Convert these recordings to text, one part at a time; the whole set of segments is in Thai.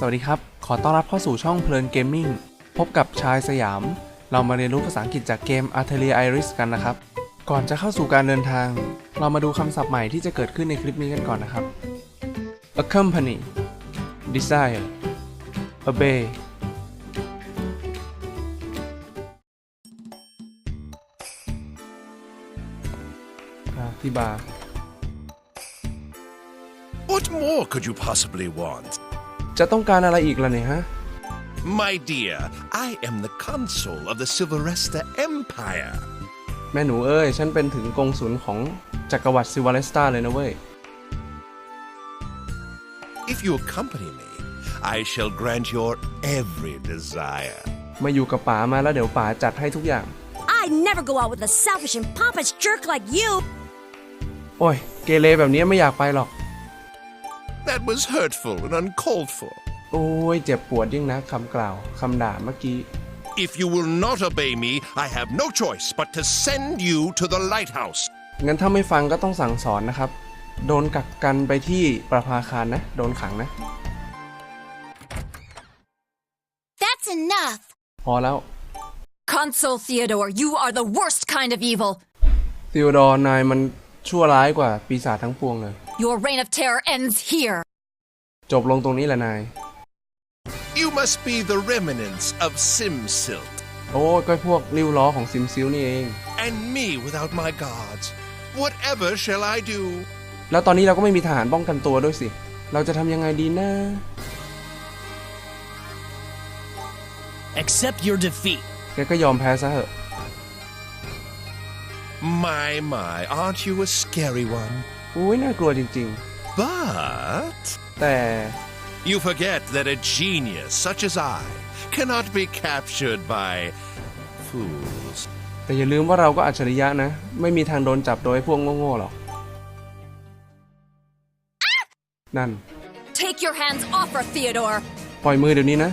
สวัสดีครับ ขอต้อนรับเข้าสู่ช่องเพลินเกมมิ่งพบกับชายสยาม เรามาเรียนรู้ภาษาอังกฤษจากเกม Atelier Iris กันนะครับ ก่อนจะเข้าสู่การเดินทาง เรามาดูคำศัพท์ใหม่ที่จะเกิดขึ้นในคลิปนี้กันก่อนนะครับ accompany desire obey ที่บาร์ What more could you possibly want? จะต้องการอะไรอีกล่ะเนี่ยฮะ My dear, I am the consul of the Silveresta Empire. แม่หนูเอ้ย ฉันเป็นถึงกงสุลของจักรวรรดิซิวาเลสตาเลยนะเว้ย If you accompany me, I shall grant your every desire. มาอยู่กับป๋ามาแล้วเดี๋ยวป๋าจัดให้ทุกอย่าง I never go out with a selfish and pompous jerk like you. โอ้ย เกเรแบบนี้ไม่อยากไปหรอก That was hurtful and uncalled for. โอ้ยเจ็บปวดยิ่งนะคำกล่าวคำด่าเมื่อกี้ If you will not obey me, I have no choice but to send you to the lighthouse. งั้นถ้าไม่ฟังก็ต้องสั่งสอนนะครับ โดนกักกันไปที่ประภาคารนะ โดนขังนะ That's enough. พอแล้ว Consul Theodore, you are the worst kind of evil. ซิวดอร์นายมันชั่วร้ายกว่าปีศาจทั้งปวงเลย Your reign of terror ends here. จบลงตรงนี้แหละนาย You must be the remnants of Simsilt, โอ้ยก็พวกริ้วล้อของซิมซิลนี่เอง and me without my guards. Whatever shall I do? แล้วตอนนี้เราก็ไม่มีทหารป้องกันตัวด้วยสิ เราจะทำยังไงดีนะ Accept your defeat. แกก็ยอมแพ้ซะเถอะ My, my, aren't you a scary one? อุ้ยน่ากลัวจริง But ๆ แต่ you forget that a genius such as I cannot be captured by fools. แต่อย่าลืมว่าเราก็อัจฉริยะนะ ไม่มีทางโดนจับโดยพวกโง่ๆหรอก นั่น Take your hands off her, Theodore. ปล่อยมือเดี๋ยวนี้นะ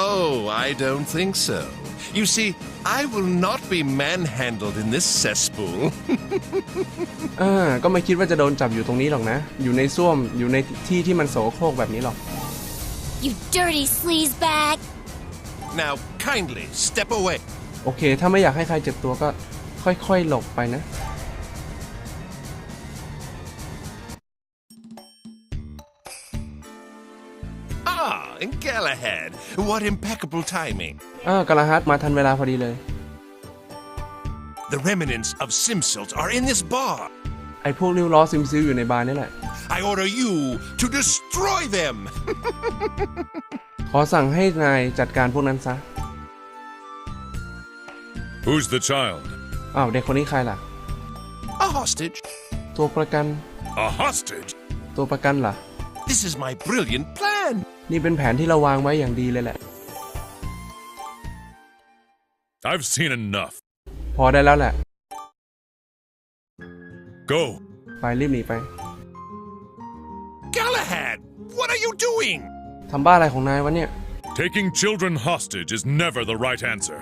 Oh, I don't think so. You see, I will not be manhandled in this cesspool. อ่าก็ไม่คิดว่าจะโดนจับอยู่ตรงนี้หรอกนะ อยู่ในส้วมอยู่ในที่ที่มันโสโครกแบบนี้หรอก You dirty sleazebag. now, kindly step away. โอเค ถ้าไม่อยากให้ใครเจ็บตัวก็ค่อยๆ หลบไปนะ Galahad, what impeccable timing. อ่ากาลาฮัตมาทันเวลาพอดีเลย The remnants of Simsilt are in this bar. ไอ้พวกริ้วล้อซิมซิลอยู่ในบาร์นี่แหละ I order you to destroy them. ขอสั่งให้นายจัดการพวกนั้นซะ Who's the child? อ้าวเด็กคนนี้ใครล่ะ A hostage. ตัวประกัน A hostage? ตัวประกันล่ะ This is my brilliant plan. นี่เป็นแผนที่เราวางไว้อย่างดีเลยแหละ I've seen enough. พอได้แล้วแหละ Go. ไปรีบหนีไป Galahad, what are you doing? ทำบ้าอะไรของนายวะเนี่ย Taking children hostage is never the right answer.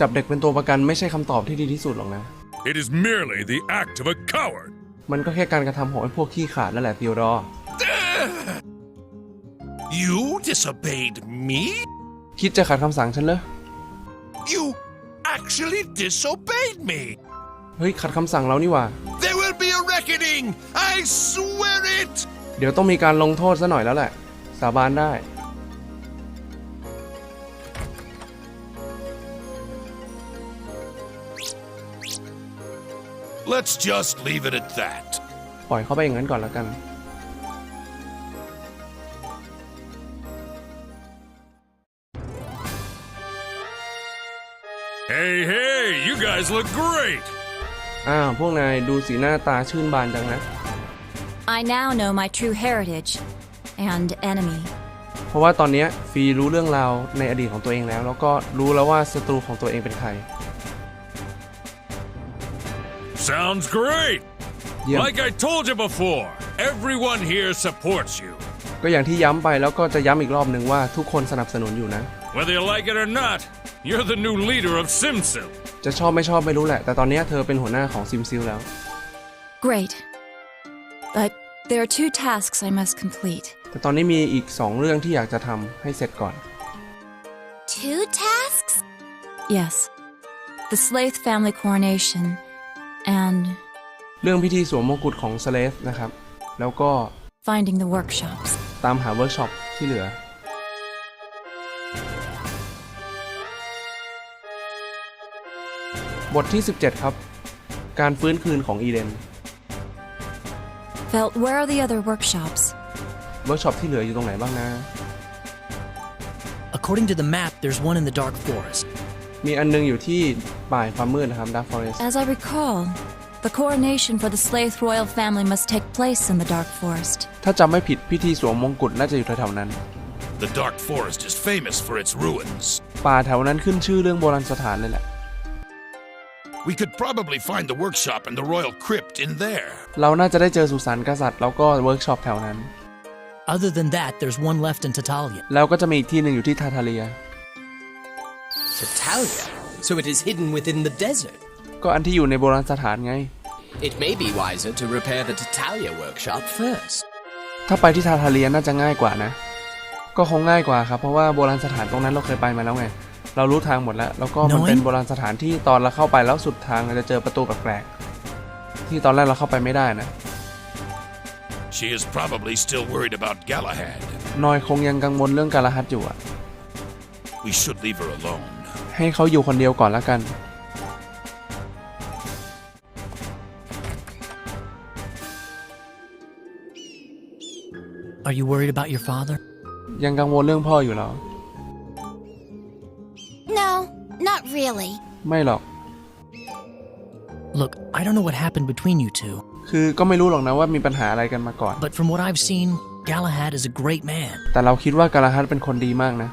จับเด็กเป็นตัวประกันไม่ใช่คำตอบที่ดีที่สุดหรอกนะ It is merely the act of a coward. มันก็แค่การกระทำของไอ้พวกขี้ขลาดนั่นแหละทิวดอร์ You disobeyed me? คิดจะขัดคำสั่งฉันเลย You actually disobeyed me. เฮ้ย ขัดคำสั่งเรานี่หว่า There will be a reckoning. I swear it. เดี๋ยวต้องมีการลงโทษซะหน่อยแล้วแหละ สาบานได้ Let's just leave it at that. ปล่อยเขาไปอย่างนั้นก่อนแล้วกัน Hey, hey, you guys look great. อ้าวพวกนายดูสีหน้าตาชื่นบานจังนะ I now know my true heritage and enemy. เพราะว่าตอนเนี้ยฟีรู้เรื่องราวในอดีตของตัวเองแล้ว แล้วก็รู้แล้วว่าศัตรูของตัวเองเป็นใคร Sounds great. เยี่ยม Like I told you before, everyone here supports you. ก็อย่างที่ย้ำไปแล้วก็จะย้ำอีกรอบหนึ่งว่าทุกคนสนับสนุนอยู่นะ Whether you like it or not, you're the new leader of Simsil. จะชอบไม่ชอบไม่รู้แหละ แต่ตอนเนี้ยเธอเป็นหัวหน้าของซิมซิลแล้ว Great. But there are two tasks I must complete. แต่ตอนนี้มีอีก 2 เรื่องที่อยากจะทำให้เสร็จก่อน Two tasks? Yes. The Slaith family coronation, and เรื่องพิธีสวมมงกุฎของสเลฟนะครับ แล้วก็ finding the workshops. ตามหาเวิร์กช็อปที่เหลือ บทที่ 17 ครับ การฟื้นคืนของอีเดน Felt, where are the other workshops? เวิร์กช็อปที่เหลืออยู่ตรงไหนบ้างนะ According to the map, there's one in the Dark Forest. มีอันนึงอยู่ที่ป่ายความมืดนะครับ Dark Forest As I recall, the coronation for the Slaith royal family must take place in the Dark Forest. ถ้าจำไม่ผิดพิธีสวมมงกุฎน่าจะอยู่แถวๆนั้น The Dark Forest is famous for its ruins. ป่าแถวนั้นขึ้นชื่อเรื่องโบราณสถานเลยแหละ We could probably find the workshop and the royal crypt in there. เราน่าจะได้เจอสุสานกษัตริย์แล้วก็เวิร์กช็อปแถวนั้น Other than that, there's one left in Tatalia. แล้วก็จะมีอีกที่หนึ่งอยู่ที่ทาทาเลีย Tatalia? So it is hidden within the desert. ก็อันที่อยู่ในโบราณสถานไง It may be wiser to repair the Tatalia workshop first. ถ้าไปที่ทาทาเลียน่าจะง่ายกว่านะ ก็คงง่ายกว่าครับ เพราะว่าโบราณสถานตรงนั้นเราเคยไปมาแล้วไง เรารู้ทางหมดแล้ว แล้วก็มันน้อยเป็นโบราณสถานที่ตอนเราเข้าไปแล้วสุดทางเราจะเจอประตูแปลกๆที่ตอนแรกเราเข้าไปไม่ได้นะ She is probably still worried about Galahad. นอยคงยังกังวลเรื่องการหัสอยู่อะ We should leave her alone. ให้เขาอยู่คนเดียวก่อนละกัน Are you worried about your father? ยังกังวลเรื่องพ่ออยู่เหรอ really. ไม่หรอก Look, I don't know what happened between you two, คือก็ไม่รู้หรอกนะว่ามีปัญหาอะไรกันมาก่อน but from what I've seen, Galahad is a great man. แต่เราคิดว่าการหัสเป็นคนดีมากนะ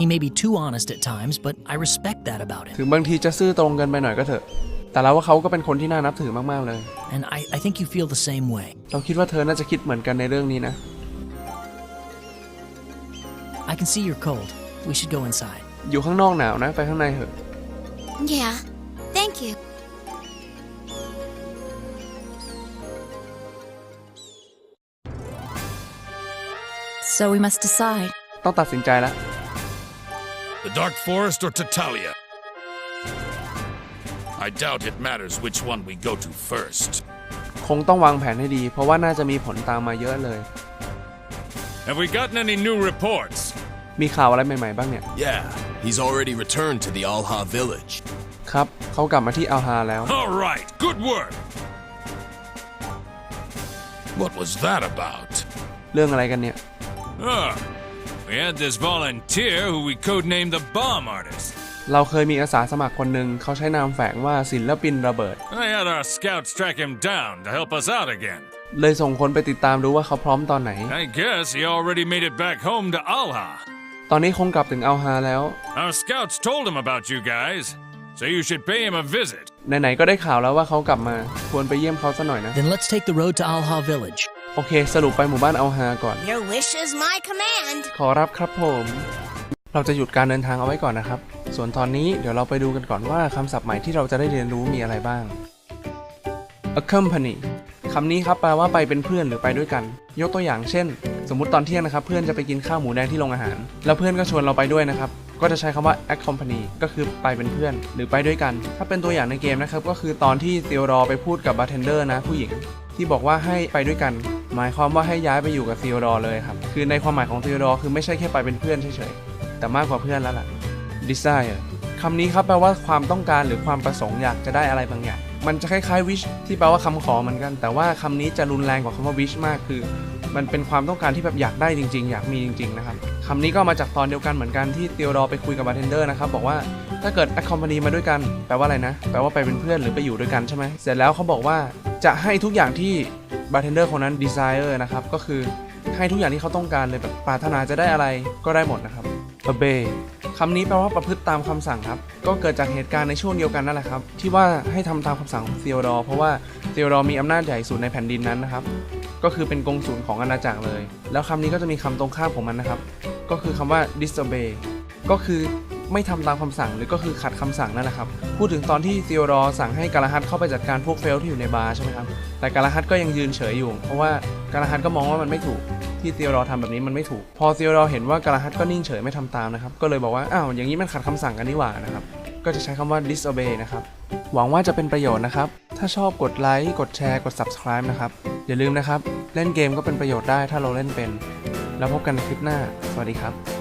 He may be too honest at times, but I respect that about him. ถึงบางทีจะซื่อตรงเกินไปหน่อยก็เถอะ แต่เราว่าเขาก็เป็นคนที่น่านับถือมากๆเลย And I, I think you feel the same way. เราคิดว่าเธอน่าจะคิดเหมือนกันในเรื่องนี้นะ I can see you're cold. We should go inside. อยู่ข้างนอกหนาวนะ ไปข้างในเถอะ Yeah, thank you. So we must decide. ต้องตัดสินใจแล้ว The Dark Forest or Tatalia? I doubt it matters which one we go to first. คงต้องวางแผนให้ดี เพราะว่าน่าจะมีผลตามมาเยอะเลย Have we gotten any new reports? มีข่าวอะไรใหม่ๆบ้างเนี่ย Yeah, he's already returned to the Alha village. ครับ เขากลับมาที่อัลฮาแล้ว All right, good work. What was that about? เรื่องอะไรกันเนี่ย Ah, we had this volunteer who we codenamed the Bomb Artist. เราเคยมีอาสาสมัครคนหนึ่งเขาใช้นามแฝงว่าศิลปินระเบิด I had our scouts track him down to help us out again. เลยส่งคนไปติดตามดูว่าเขาพร้อมตอนไหน I guess he already made it back home to Alha. ตอนนี้คงกลับถึงอัลฮาแล้ว Our scouts told him about you guys, so you should pay him a visit. ไหนๆก็ได้ข่าวแล้วว่าเขากลับมา ควรไปเยี่ยมเขาซะหน่อยนะ Then let's take the road to Alha village. โอเค สรุปไปหมู่บ้านอัลฮาก่อน Your wish is my command. ขอรับครับผม เราจะหยุดการเดินทางเอาไว้ก่อนนะครับ ส่วนตอนนี้เดี๋ยวเราไปดูกันก่อนว่าคำศัพท์ใหม่ที่เราจะได้เรียนรู้มีอะไรบ้าง accompany คำนี้ครับแปลว่าไปเป็นเพื่อนหรือไปด้วยกัน ยกตัวอย่างเช่น สมมติตอนเที่ยงนะครับ เพื่อนจะไปกินข้าวหมูแดงที่โรงอาหาร แล้วเพื่อนก็ชวนเราไปด้วยนะครับ ก็จะใช้คำว่า accompany ก็คือไปเป็นเพื่อน หรือไปด้วยกัน ถ้าเป็นตัวอย่างในเกมนะครับ ก็คือตอนที่เตียวรอไปพูดกับบาร์เทนเดอร์นะผู้หญิง ที่บอกว่าให้ไปด้วยกัน หมายความว่าให้ย้ายไปอยู่กับซีโอดอเลยครับ คือในความหมายของซีโอดอคือไม่ใช่แค่ไปเป็นเพื่อนเฉยๆ แต่มากกว่าเพื่อนแล้วล่ะ desire คำนี้ครับแปลว่าความต้องการหรือความประสงค์อยากจะได้อะไรบางอย่าง มันจะคล้ายๆ wish ที่แปลว่าคำขอเหมือนกัน แต่ว่าคำนี้จะรุนแรงกว่าคำว่า wish มากคือ มันเป็นความต้องการที่แบบอยากได้จริง ๆ อยากมีจริง ๆ นะครับคำนี้ก็มาจากตอนเดียวกันเหมือนกันที่เตียวรอไปคุยกับบาร์เทนเดอร์นะครับบอกว่าถ้าเกิด accompany มาด้วยกันแปลว่าอะไรนะ แปลว่าไปเป็นเพื่อนหรือไปอยู่ด้วยกันใช่ไหมเสร็จแล้วเขาบอกว่าจะให้ทุกอย่างที่บาร์เทนเดอร์คนนั้น desire นะครับก็คือให้ทุกอย่างที่เขาต้องการเลยแบบปรารถนาจะได้อะไรก็ได้หมดนะครับ obey คำนี้แปลว่าประพฤติตามคำสั่งครับ ก็เกิดจากเหตุการณ์ในช่วงเดียวกันนั่นแหละครับ ที่ว่าให้ทำตามคำสั่งของเซียดอเพราะว่าเซียดอมีอำนาจใหญ่สุดในแผ่นดินนั้นนะครับ ก็คือเป็นกงสุนย์ของอาณาจักรเลย แล้วคำนี้ก็จะมีคำตรงข้ามของมันนะครับ ก็คือคำว่า disobey ก็คือ ไม่ทำตามคำสั่งหรือก็คือขัดคำสั่งนั่นแหละครับ พูดถึงตอนที่เซียดอสั่งให้กาลาฮัตเข้าไปจัดการพวกเฟลที่อยู่ในบาร์ใช่ไหมครับ แต่กาลาฮัตก็ยังยืนเฉยอยู่ เพราะว่ากาลาฮัตก็มองว่ามันไม่ถูก ที่เซียรอทำแบบนี้มันไม่ถูก พอเซียรอเห็นว่ากาลาฮัตก็นิ่งเฉยไม่ทำตามนะครับ ก็เลยบอกว่า อ้าว อย่างนี้มันขัดคำสั่งกันนี่หว่านะครับ ก็จะใช้คำว่า disobey นะครับ หวังว่าจะเป็นประโยชน์นะครับ ถ้าชอบกดไลค์ กดแชร์ กด subscribe นะครับ อย่าลืมนะครับ เล่นเกมก็เป็นประโยชน์ได้ถ้าเราเล่นเป็น แล้วพบกันในคลิปหน้า สวัสดีครับ